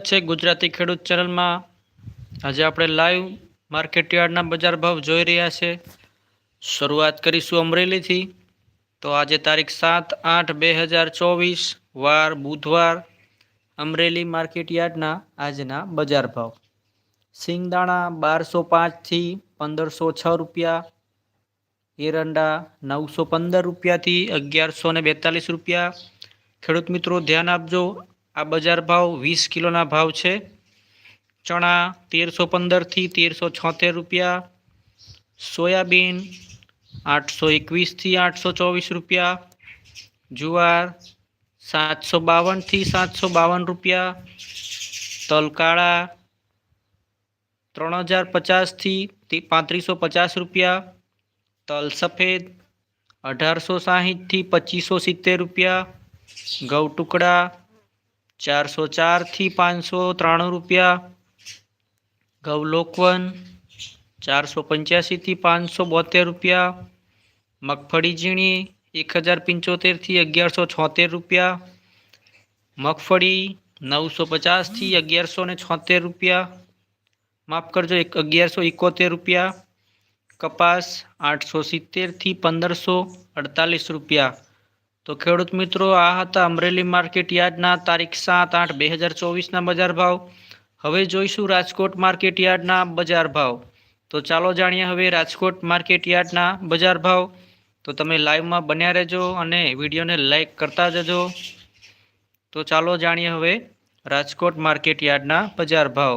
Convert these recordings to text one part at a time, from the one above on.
છે ગુજરાતી ખેડૂત ચેનલમાં. આજે આપણે લાઈવ માર્કેટ યાર્ડના બજાર ભાવ જોઈ રહ્યા છે. શરૂઆત કરીશું અમરેલીથી. તો આજે તારીખ સાત આઠ બે હજાર ચોવીસ, વાર, બુધવાર, અમરેલી માર્કેટ યાર્ડના આજના બજાર ભાવ. સિંગદાણા બારસો પાંચથી પંદરસો છ રૂપિયા, એરંડા નવસો પંદર રૂપિયાથી અગિયારસો ને બેતાલીસ રૂપિયા. ખેડૂત મિત્રો, ધ્યાન આપજો આ બજાર ભાવ વીસ કિલોના ભાવ છે. ચણા તેરસો પંદરથી તેરસો છોતેર રૂપિયા. સોયાબીન આઠસો એકવીસથી આઠસો ચોવીસ રૂપિયા. જુવાર સાતસો બાવનથી સાતસો બાવન રૂપિયા. તલ કાળા ત્રણ હજાર પચાસથી પાંત્રીસો પચાસ રૂપિયા. તલ સફેદ અઢારસો સાહીઠથી પચીસો સિત્તેર રૂપિયા. ઘઉં ટુકડા ચારસો ચારથી પાંચસો ત્રાણું રૂપિયા. ઘઉલોકવન ચારસો પંચ્યાસીથી પાંચસો બોતેર રૂપિયા. મગફળી ઝીણી એક હજાર પંચોતેરથી અગિયારસો છોતેર રૂપિયા. મગફળી નવસો પચાસથી અગિયારસો ને છોતેર રૂપિયા. માફ કરજો, એક અગિયારસો એકોતેર રૂપિયા. કપાસ આઠસો સિત્તેરથી પંદરસો અડતાલીસ રૂપિયા. તો ખેડૂત મિત્રો, આ હતા અમરેલી માર્કેટ યાર્ડના તારીખ સાત આઠ બે હજાર ચોવીસના બજાર ભાવ. હવે જોઈશું રાજકોટ માર્કેટ યાર્ડના બજાર ભાવ. તો ચાલો જાણીએ હવે રાજકોટ માર્કેટ યાર્ડના બજાર ભાવ. તો તમે લાઈવમાં બન્યા રહેજો અને વિડીયોને લાઈક કરતા જજો. તો ચાલો જાણીએ હવે રાજકોટ માર્કેટ યાર્ડના બજાર ભાવ.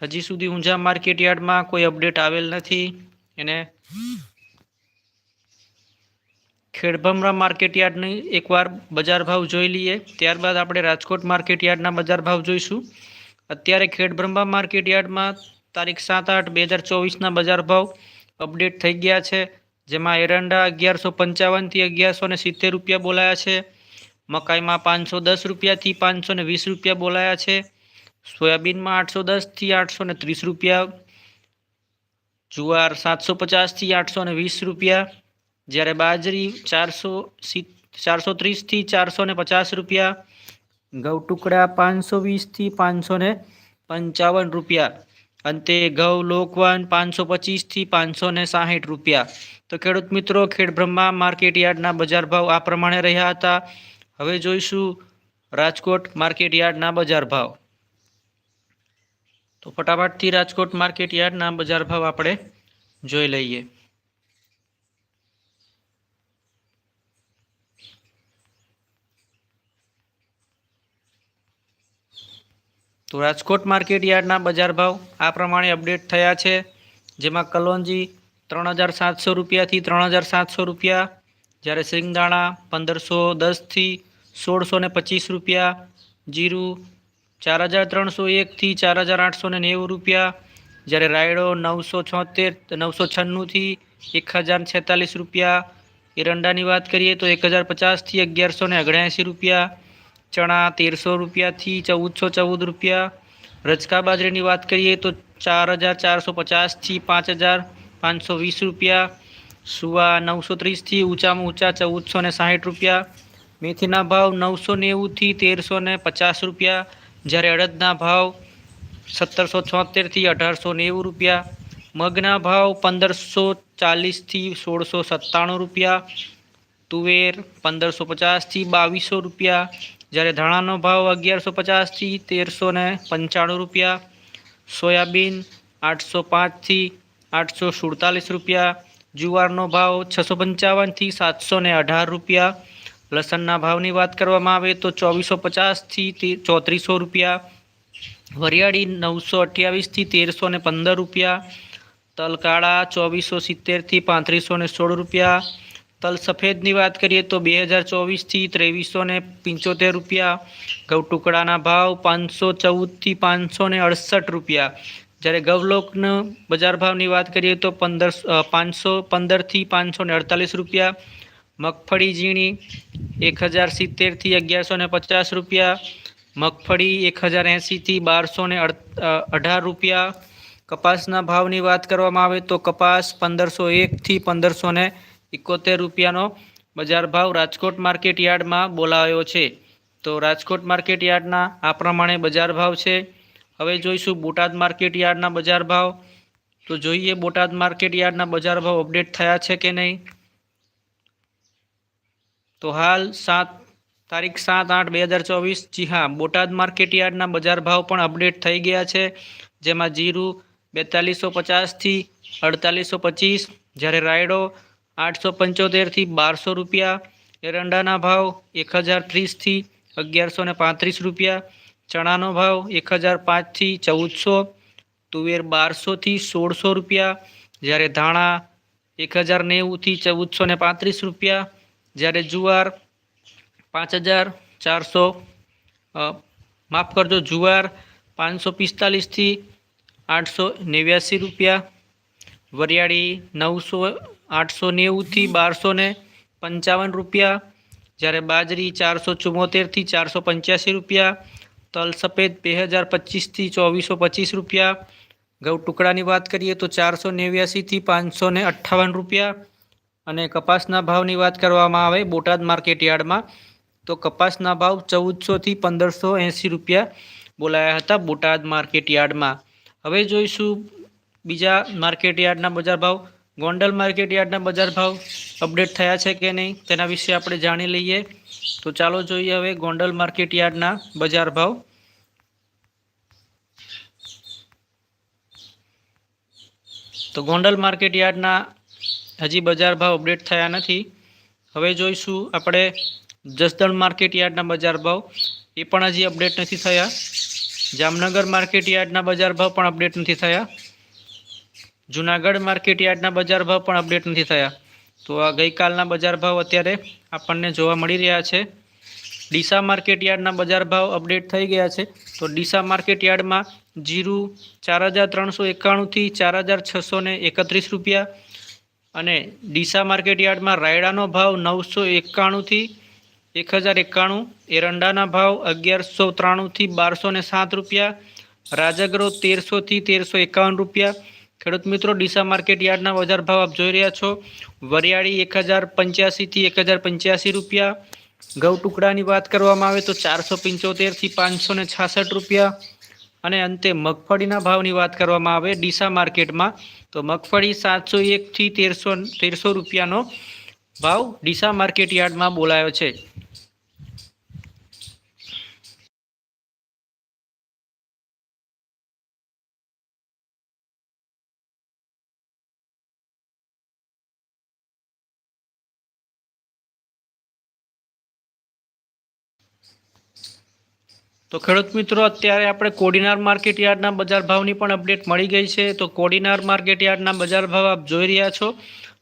હજી સુધી ઊંઝા માર્કેટ યાર્ડમાં કોઈ અપડેટ આવેલ નથી. એને ખેડભમરા માર્કેટ યાર્ડની એકવાર બજાર ભાવ જોઈ લઈએ. ત્યારબાદ આપણે રાજકોટ માર્કેટ યાર્ડના બજાર ભાવ જોઈશું. અત્યારે ખેડબ્રહ્મા માર્કેટ યાર્ડમાં તારીખ સાત આઠ બે હજાર ચોવીસના બજાર ભાવ અપડેટ થઈ ગયા છે. જેમાં એરંડા અગિયારસો પંચાવનથી અગિયારસો ને સિત્તેર રૂપિયા બોલાયા છે. મકાઈમાં પાંચસો દસ રૂપિયાથી પાંચસો ને વીસ રૂપિયા બોલાયા છે. સોયાબીનમાં આઠસો દસથી આઠસો ને ત્રીસ રૂપિયા. જુવાર સાતસો પચાસથી આઠસો ને વીસ રૂપિયા. જ્યારે બાજરી ચારસો ચારસો ત્રીસથી ચારસો ને પચાસ રૂપિયા, ઘઉં ટુકડા પાંચસો વીસથી પાંચસો ને પંચાવન રૂપિયા અંતે ઘઉં લોકવન પાંચસો પચીસથી પાંચસો ને સાહીઠ રૂપિયા. તો ખેડૂત મિત્રો ખેડબ્રહ્મા માર્કેટ યાર્ડના બજાર ભાવ આ પ્રમાણે રહ્યા હતા. હવે જોઈશું રાજકોટ માર્કેટ યાર્ડના બજાર ભાવ. તો ફટાફટથી રાજકોટ માર્કેટ યાર્ડના બજાર ભાવ આપણે જોઈ લઈએ. તો રાજકોટ માર્કેટ યાર્ડના બજાર ભાવ આ પ્રમાણે અપડેટ થયા છે, જેમાં કલોંજી ત્રણ હજાર સાતસો રૂપિયાથી ત્રણ હજાર સાતસો રૂપિયા, જ્યારે સિંગદાણા પંદરસો દસથી સોળસો ને પચીસ રૂપિયા, જીરું ચાર હજાર ત્રણસો એકથી ચાર હજાર આઠસો ને નેવું રૂપિયા, જ્યારે રાયડો નવસો છોતેર, નવસો છન્નુંથી એક હજાર છેતાલીસ રૂપિયા. એરંડાની વાત કરીએ તો એક હજાર પચાસથી અગિયારસો ને અગણ્યાએંસી રૂપિયા. ચણા તેરસો રૂપિયાથી ચૌદસો ચૌદ રૂપિયા. રજકા બાજરીની વાત કરીએ તો ચાર હજાર ચારસો પચાસથી પાંચ હજાર પાંચસો વીસ રૂપિયા. સુવા નવસો ત્રીસથી ઊંચામાં ઊંચા ચૌદસો ને સાહીઠ રૂપિયા. મેથીના ભાવ નવસો નેવુંથી તેરસો ને પચાસ રૂપિયા. જ્યારે અડદના ભાવ સત્તરસો છોતેરથી અઢારસો નેવું રૂપિયા. મગના ભાવ પંદરસો ચાલીસથી સોળસો સત્તાણું રૂપિયા. તુવેર પંદરસો પચાસથી બાવીસો રૂપિયા. જ્યારે ધાણાનો ભાવ અગિયારસો પચાસથી તેરસો ને પંચાણું રૂપિયા, સોયાબીન આઠસો પાંચથી આઠસો સુડતાલીસ રૂપિયા, જુવારનો ભાવ છસો પંચાવનથી સાતસો ને અઢાર રૂપિયા, લસણના ભાવની વાત કરવામાં આવે તો ચોવીસો પચાસથી ચોત્રીસો રૂપિયા, વરિયાળી નવસો અઠ્યાવીસથી તેરસો ને પંદર રૂપિયા, તલકાળા ચોવીસો સિત્તેરથી પાંત્રીસો ને સોળ રૂપિયા તલ સફેદની વાત કરીએ તો બે હજાર ચોવીસથી ત્રેવીસો ને પંચોતેર રૂપિયા ઘઉં ટુકડાના ભાવ પાંચસો ચૌદથી પાંચસો ને અડસઠ રૂપિયા. જ્યારે ગવલોકનો બજાર ભાવની વાત કરીએ તો પંદર પાંચસો, પંદરથી પાંચસો ને અડતાલીસ રૂપિયા. મગફળી ઝીણી એક હજાર સિત્તેરથી અગિયારસો ને પચાસ રૂપિયા. મગફળી એક હજાર એંસીથી બારસો ને અઢાર રૂપિયા. કપાસના ભાવની વાત કરવામાં આવે તો કપાસ પંદરસો એકથી પંદરસો ને એકોતેર રૂપિયાનો બજાર ભાવ રાજકોટ માર્કેટ યાર્ડમાં બોલાવ્યો છે. તો રાજકોટ માર્કેટ યાર્ડના આ પ્રમાણે બજાર ભાવ છે. હવે જોઈશું બોટાદ માર્કેટ યાર્ડના બજાર ભાવ. તો જોઈએ બોટાદ માર્કેટ યાર્ડના બજાર ભાવ અપડેટ થયા છે કે નહીં? તો હાલ સાત, તારીખ સાત આઠ બે હજાર ચોવીસ, જી હા, બોટાદ માર્કેટ યાર્ડના બજાર ભાવ પણ અપડેટ થઈ ગયા છે. જેમાં જીરું બેતાલીસો પચાસથી અડતાલીસો પચીસ, જ્યારે રાયડો આઠસો પંચોતેરથી બારસો રૂપિયા, એરંડાના ભાવ એક હજાર ત્રીસથી અગિયારસો ને પાંત્રીસ રૂપિયા, ચણાનો ભાવ એક હજાર પાંચથી ચૌદસો, તુવેર બારસોથી સોળસો રૂપિયા, જ્યારે ધાણા એક હજાર નેવુંથી ચૌદસો ને પાંત્રીસ રૂપિયા, જ્યારે જુવાર પાંચ હજાર ચારસો માફ કરજો, જુવાર પાંચસો પિસ્તાલીસથી આઠસો નેવ્યાસી રૂપિયા, વરિયાળી નવસો આઠસો નેવુંથી બારસો ને પંચાવન રૂપિયા. જ્યારે બાજરી ચારસો ચુમ્મોતેરથી ચારસો પંચ્યાસી રૂપિયા. તલ સફેદ બે હજાર પચીસથી ચોવીસો પચીસ રૂપિયા. ઘઉં ટુકડાની વાત કરીએ તો ચારસો નેવ્યાસીથી પાંચસો ને અઠ્ઠાવન રૂપિયા. અને કપાસના ભાવની વાત કરવામાં આવે બોટાદ માર્કેટ યાર્ડમાં, તો કપાસના ભાવ ચૌદસોથી પંદરસો એંસી રૂપિયા બોલાયા હતા બોટાદ માર્કેટ યાર્ડમાં. હવે જોઈશું બીજા માર્કેટ યાર્ડના બજાર ભાવ. ગોંડલ માર્કેટ યાર્ડના બજાર ભાવ અપડેટ થયા છે કે નહીં તેના વિશે આપણે જાણી લઈએ. તો ચાલો જોઈએ હવે ગોંડલ માર્કેટ યાર્ડના બજાર ભાવ. તો ગોંડલ માર્કેટ યાર્ડના હજી બજાર ભાવ અપડેટ થયા નથી. હવે જોઈશું આપણે જસદણ માર્કેટ યાર્ડના બજાર ભાવ. એ પણ હજી અપડેટ નથી થયા. જામનગર માર્કેટ યાર્ડના બજાર ભાવ પણ અપડેટ નથી થયા. જુનાગઢ માર્કેટ યાર્ડના બજાર ભાવ પણ અપડેટ નથી થયા. તો આ ગઈકાલના બજાર ભાવ અત્યારે આપણને જોવા મળી રહ્યા છે. ડીસા માર્કેટ યાર્ડના બજાર ભાવ અપડેટ થઈ ગયા છે. તો ડીસા માર્કેટ યાર્ડમાં જીરું ચાર હજાર ત્રણસો એકાણુંથી ચાર હજાર છસો એકત્રીસ રૂપિયા અને ડીસા માર્કેટ યાર્ડમાં રાયડાનો ભાવ નવસો એકાણુંથી એક હજાર એકાણું, એરંડાના ભાવ અગિયારસો ત્રાણુંથી બારસો સાત રૂપિયા, રાજગરો તેરસોથી તેરસો એકાવન રૂપિયા ખેડૂત મિત્રો, ડીસા માર્કેટ યાર્ડના બજાર ભાવ આપ જોઈ રહ્યા છો. વરિયાળી એક હજાર પંચ્યાસીથી એક હજાર પંચ્યાસી રૂપિયા. ઘઉં ટુકડાની વાત કરવામાં આવે તો ચારસો પંચોતેરથી પાંચસો ને છાસઠ રૂપિયા. અને અંતે મગફળીના ભાવની વાત કરવામાં આવે ડીસા માર્કેટમાં, તો મગફળી સાતસો એકથી તેરસો તેરસો રૂપિયાનો ભાવ ડીસા માર્કેટ યાર્ડમાં બોલાયો છે. તો ખેડૂત મિત્રો, અત્યારે આપણે કોડીનાર માર્કેટ યાર્ડના બજાર ભાવની પણ અપડેટ મળી ગઈ છે. તો કોડીનાર માર્કેટ યાર્ડના બજાર ભાવ આપ જોઈ રહ્યા છો.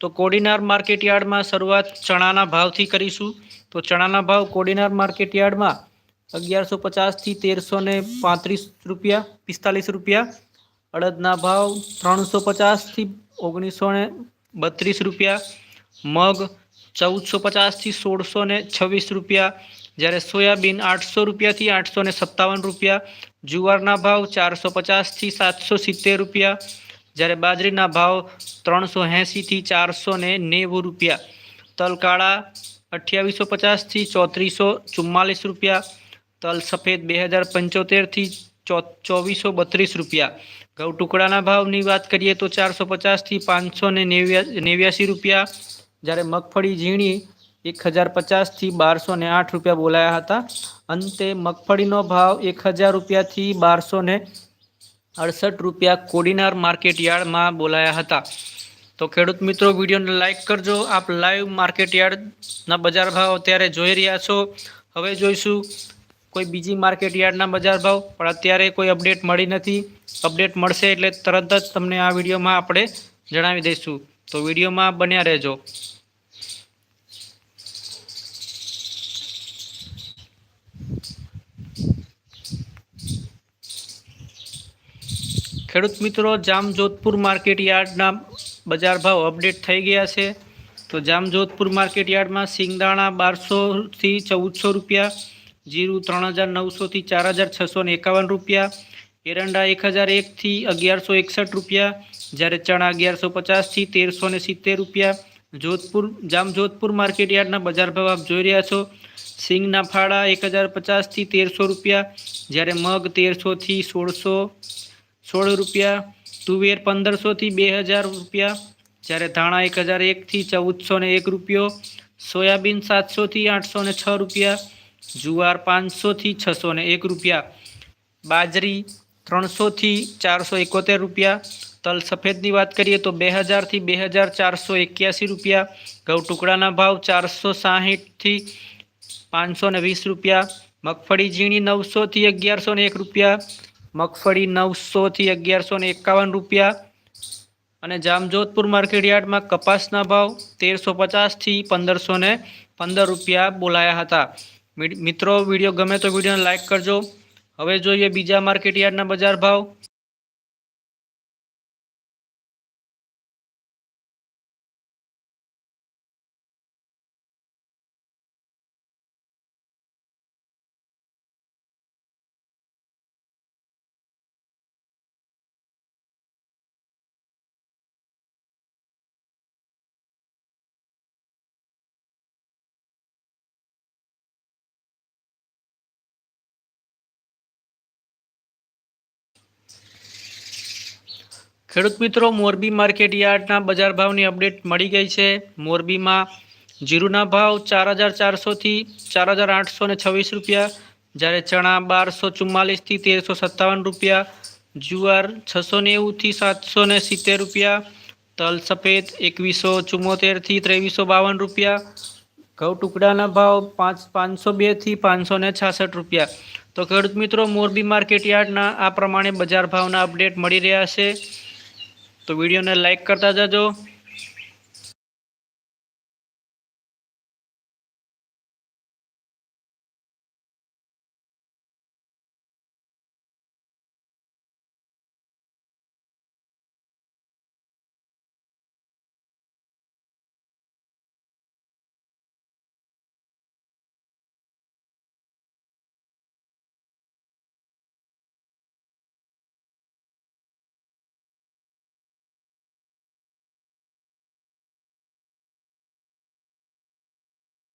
તો કોડીનાર માર્કેટ યાર્ડમાં શરૂઆત ચણાના ભાવથી કરીશું. તો ચણાના ભાવ કોડીનાર માર્કેટ યાર્ડમાં અગિયારસો પચાસથી તેરસો ને પાંત્રીસ રૂપિયા, પિસ્તાલીસ રૂપિયા. અડદના ભાવ ત્રણસો પચાસથી ઓગણીસો ને બત્રીસ રૂપિયા. મગ ચૌદસો પચાસથી સોળસો ને છવ્વીસ રૂપિયા. જ્યારે સોયાબીન આઠસો રૂપિયાથી આઠસો ને સત્તાવન રૂપિયા, જુવારના ભાવ ચારસો પચાસથી સાતસો સિત્તેર રૂપિયા, જ્યારે બાજરીના ભાવ ત્રણસો એંસીથી ચારસો ને નેવું રૂપિયા તલ કાળા અઠ્યાવીસો પચાસથી ચોત્રીસો ચુમ્માલીસ રૂપિયા, તલ સફેદ બે હજાર પંચોતેરથી ચો, ચોવીસો બત્રીસ રૂપિયા. ઘઉં ટુકડાના ભાવની વાત કરીએ તો ચારસો પચાસથી પાંચસો ને નેવ્યા નેવ્યાસી રૂપિયા, જ્યારે મગફળી, ઝીણી એક હજાર પચાસથી બારસો ને આઠ રૂપિયા બોલાયા હતા. અંતે મગફળીનો ભાવ એક હજાર રૂપિયાથી બારસો ને અડસઠ રૂપિયા કોડીનાર માર્કેટ યાર્ડમાં બોલાયા હતા. તો ખેડૂત મિત્રો, વિડીયોને લાઇક કરજો. આપ લાઈવ માર્કેટ યાર્ડના બજાર ભાવ અત્યારે જોઈ રહ્યા છો. હવે જોઈશું કોઈ બીજી માર્કેટ યાર્ડના બજાર ભાવ, પણ અત્યારે કોઈ અપડેટ મળી નથી. અપડેટ મળશે એટલે તરત જ તમને આ વિડીયોમાં આપણે જણાવી દઈશું. તો વિડીયોમાં બન્યા રહેજો. ખેડૂત મિત્રો, જામજોધપુર માર્કેટ યાર્ડના બજાર ભાવ અપડેટ થઈ ગયા છે. તો જામજોધપુર માર્કેટ યાર્ડમાં સિંગદાણા બારસોથી ચૌદસો રૂપિયા, જીરું ત્રણ હજાર નવસોથી ચાર હજાર છસો ને એકાવન રૂપિયા, એરંડા એક હજાર એકથી અગિયારસો એકસઠ રૂપિયા, જ્યારે ચણા અગિયારસો પચાસથી તેરસો ને સિત્તેર રૂપિયા. જોધપુર, જામજોધપુર માર્કેટ યાર્ડના બજાર ભાવ આપ જોઈ રહ્યા છો. સિંગના ફાળા એક હજાર પચાસથી તેરસો રૂપિયા, જ્યારે મગ તેરસોથી સોળસો સોળ રૂપિયા, તુવેર પંદરસોથી બે હજાર રૂપિયા. જ્યારે ધાણા એક હજાર એકથી ચૌદસો ને એક રૂપિયો, સોયાબીન સાતસોથી આઠસો ને છ રૂપિયા, જુવાર પાંચસોથી છસો ને એક રૂપિયા. બાજરી ત્રણસોથી ચારસો એકોતેર રૂપિયા. તલ સફેદની વાત કરીએ તો બે હજારથી બે હજાર ચારસો એક્યાસી રૂપિયા. ઘઉં ટુકડાના ભાવ ચારસો સાહીઠથી પાંચસો વીસ રૂપિયા. મગફળી ઝીણી નવસોથી અગિયારસો ને એક રૂપિયા. મગફળી નવસોથી અગિયારસો ને એકાવન રૂપિયા. અને જામજોધપુર માર્કેટ યાર્ડમાં કપાસના ભાવ તેરસો પચાસથી પંદરસો ને પંદર રૂપિયા બોલાયા હતા. મિત્રો, વીડિયો ગમે તો વિડીયોને લાઇક કરજો. હવે જોઈએ બીજા માર્કેટ યાર્ડના બજાર ભાવ. ખેડૂત મિત્રો, મોરબી માર્કેટ યાર્ડના બજાર ભાવની અપડેટ મળી ગઈ છે. મોરબીમાં જીરુના ભાવ ચાર હજાર ચારસોથી ચાર હજાર આઠસો ને છવ્વીસ રૂપિયા, જ્યારે ચણા બારસો ચુમ્માલીસથી તેરસો સત્તાવન રૂપિયા, જુવાર છસો નેવુંથી સાતસો ને સિત્તેર રૂપિયા, તલ સફેદ એકવીસો ચુમ્મોતેરથી ત્રેવીસો બાવન રૂપિયા, ઘઉં ટુકડાના ભાવ પાંચ પાંચસો બેથી પાંચસો ને છાસઠ રૂપિયા. તો ખેડૂત મિત્રો, મોરબી માર્કેટ યાર્ડના આ પ્રમાણે બજાર ભાવના અપડેટ મળી રહ્યા છે. તો વિડીયોને લાઈક કરતા જજો.